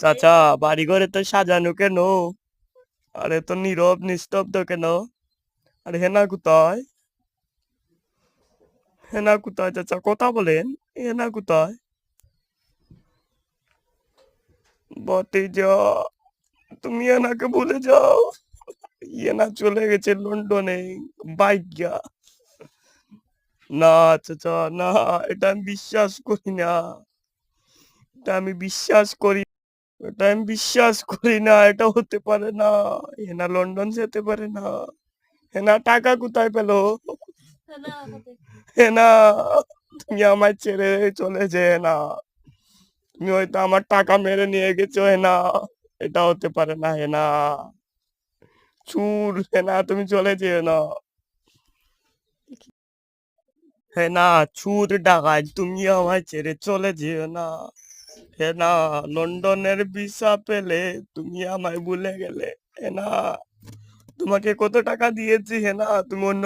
চাচা, বাড়ি ঘরে তো সাজানো কেন? আরে তো নীরব, নিস্তব্ধ কেন? আরে হেনা কোথায়? হেনা কোথায় চাচা? কথা বলেন, হেনা কোথায়? ভতিজা তুমি এনাকে ভুলে যাও। এনা চলে গেছে লন্ডনে, বাইকা না চাচা, না, এটা আমি বিশ্বাস করি না। এটা আমি বিশ্বাস করি এটা আমি বিশ্বাস করি না এটা হতে পারে না হেনা লন্ডন যেতে পারে না। হেনা টাকা কোথায় পেল? হেনা তুমি আমায় ছেড়ে চলে যে না। তুমি হয়তো আমার টাকা মেরে নিয়ে গেছো হেনা। এটা হতে পারে না হেনা। চুর হেনা তুমি চলে যেও না। হেনা চুর ডাকাত তুমি আমায় ছেড়ে চলে যেও না। হেনা লন্ডনের ভিসা পেলে তুমি আমায় ভুলে গেলে। হেনা তোমাকে কত টাকা দিয়েছি হেনা তুমি অন্য